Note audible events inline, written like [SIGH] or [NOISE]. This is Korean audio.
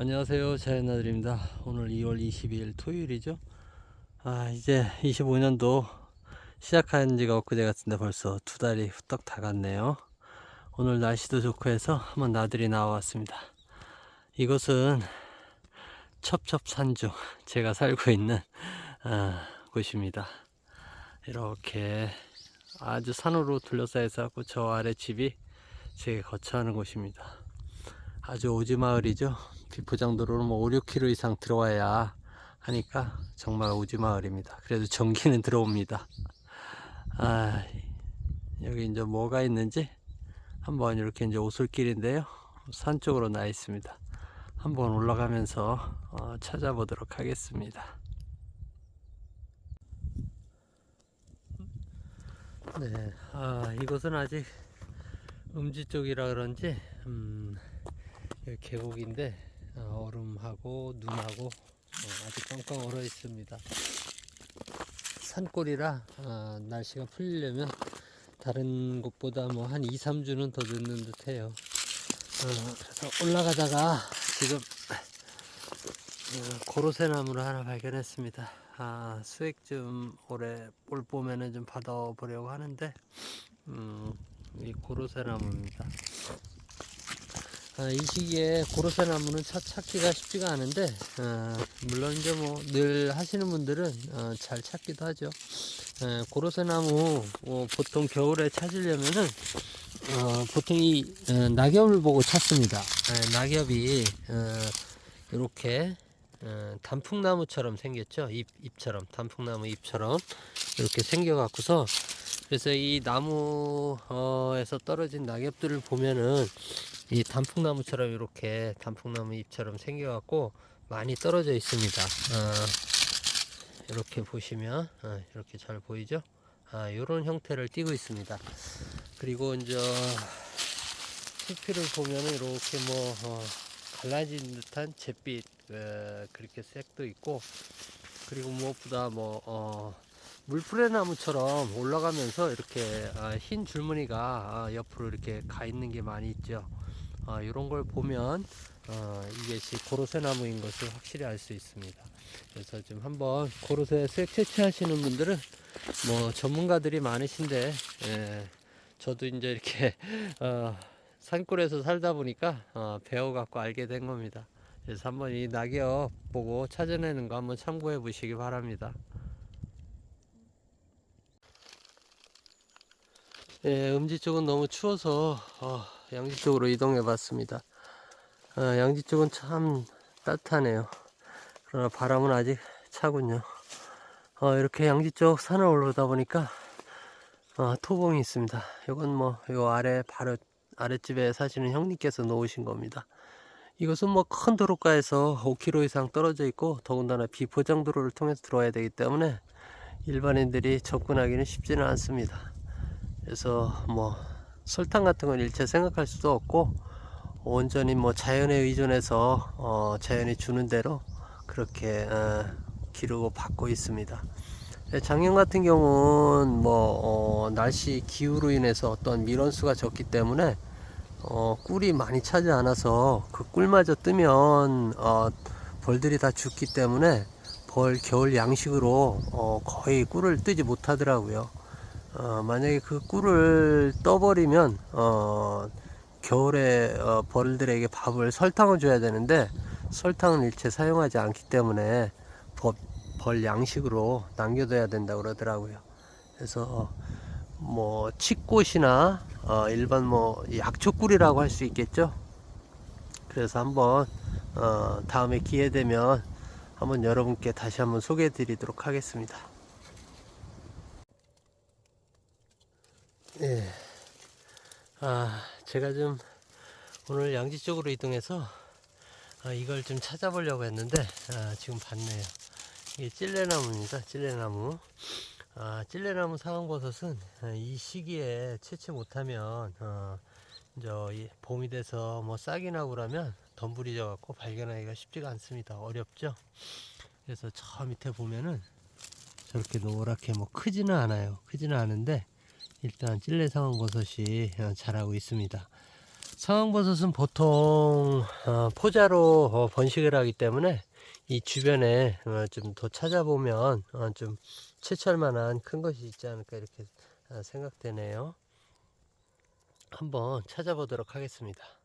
안녕하세요. 자연나들입니다. 오늘 2월 22일 토요일이죠? 아 이제 25년도 시작한 지가 엊그제 같은데 벌써 두 달이 후딱 다 갔네요. 오늘 날씨도 좋고 해서 한번 나들이 나와왔습니다. 이곳은 첩첩산중 제가 살고 있는 아, 곳입니다. 이렇게 아주 산으로 둘러싸여 있고 저 아래 집이 제가 거처하는 곳입니다 아주 오지 마을이죠 비포장도로는 뭐 5, 6km 이상 들어와야 하니까 정말 오지 마을입니다. 그래도 전기는 [LAUGHS] 들어옵니다. 아, 여기 이제 뭐가 있는지 한번 이렇게 이제 오솔길인데요. 산 쪽으로 나 있습니다. 한번 올라가면서 어, 찾아보도록 하겠습니다. 네, 아, 이곳은 아직 음지 쪽이라 그런지 음, 계곡인데 어, 얼음하고 눈하고 어, 아직 꽝꽝 얼어 있습니다. 산골이라 어, 날씨가 풀리려면 다른 곳보다 뭐 한 2, 3주는 더 늦는 듯 해요. 어, 그래서 올라가다가 지금 어, 고로쇠 나무를 하나 발견했습니다. 아, 수액 좀 올해 올 봄에는 좀 받아보려고 하는데, 음, 이 고로쇠 나무입니다. 아, 이 시기에 고로쇠 나무는 차, 찾기가 쉽지가 않은데 어, 물론 이제 뭐 늘 하시는 분들은 어, 잘 찾기도 하죠. 에, 고로쇠 나무 어, 보통 겨울에 찾으려면은 어, 보통 이 어, 낙엽을 보고 찾습니다. 에, 낙엽이 어, 이렇게 어, 단풍나무처럼 생겼죠. 잎, 잎처럼 단풍나무 잎처럼 이렇게 생겨 갖고서 그래서 이 나무에서 떨어진 낙엽들을 보면은 이 단풍나무처럼 이렇게 단풍나무 잎처럼 생겨갖고 많이 떨어져 있습니다. 어, 이렇게 보시면 어, 이렇게 잘 보이죠? 아, 이런 형태를 띠고 있습니다. 그리고 이제 TP를 보면은 이렇게 뭐 어, 갈라진 듯한 잿빛 어, 그렇게 색도 있고 그리고 무엇보다 뭐 어, 물풀의 나무처럼 올라가면서 이렇게 아, 흰 줄무늬가 아, 옆으로 이렇게 가 있는 게 많이 있죠. 어, 이런 걸 보면 어, 이것이 고로쇠 나무인 것을 확실히 알 수 있습니다. 그래서 지금 한번 고로쇠 수액 채취하시는 분들은 뭐 전문가들이 많으신데 예, 저도 이제 이렇게 [LAUGHS] 어, 산골에서 살다 보니까 어, 배워갖고 알게 된 겁니다. 그래서 한번 이 낙엽 보고 찾아내는 거 한번 참고해 보시기 바랍니다. 예, 음지 쪽은 너무 추워서 어, 양지 쪽으로 이동해 봤습니다. 어, 양지 쪽은 참 따뜻하네요. 그러나 바람은 아직 차군요. 어, 이렇게 양지 쪽 산을 올라오다 보니까 어, 토봉이 있습니다. 이건 뭐 요 아래 바로 아랫집에 사시는 형님께서 놓으신 겁니다. 이것은 뭐 큰 도로가에서 5km 이상 떨어져 있고 더군다나 비포장 도로를 통해서 들어와야 되기 때문에 일반인들이 접근하기는 쉽지는 않습니다. 그래서 뭐 설탕 같은 건 일체 생각할 수도 없고 온전히 뭐 자연에 의존해서 어 자연이 주는 대로 그렇게 어 기르고 받고 있습니다. 예, 작년 같은 경우는 뭐 어 날씨 기후로 인해서 어떤 밀원수가 적기 때문에 어 꿀이 많이 차지 않아서 그 꿀마저 뜨면 어 벌들이 다 죽기 때문에 벌 겨울 양식으로 어 거의 꿀을 뜨지 못하더라고요. 어, 만약에 그 꿀을 떠버리면 어, 겨울에 어, 벌들에게 밥을 설탕을 줘야 되는데 설탕은 일체 사용하지 않기 때문에 벌, 벌 양식으로 남겨둬야 된다고 그러더라고요. 그래서 뭐 칡꽃이나 어, 일반 뭐 약초꿀이라고 할 수 있겠죠. 그래서 한번 어, 다음에 기회 되면 한번 여러분께 다시 한번 소개해 드리도록 하겠습니다. 예. 아, 제가 좀 오늘 양지 쪽으로 이동해서 아, 이걸 좀 찾아보려고 했는데 아, 지금 봤네요. 이게 찔레나무입니다. 찔레나무. 아, 찔레나무 상황버섯은 아, 이 시기에 채취 못하면 어, 이 봄이 돼서 뭐 싹이 나고 그러면 덤불이 져갖고 발견하기가 쉽지가 않습니다. 어렵죠. 그래서 저 밑에 보면은 저렇게 노랗게 뭐 크지는 않아요. 크지는 않은데 일단 찔레 상황버섯이 어, 자라고 있습니다. 상황버섯은 보통 어, 포자로 어, 번식을 하기 때문에 이 주변에 어, 좀더 찾아보면 어, 좀 채철만한 큰 것이 있지 않을까 이렇게 어, 생각되네요. 한번 찾아보도록 하겠습니다.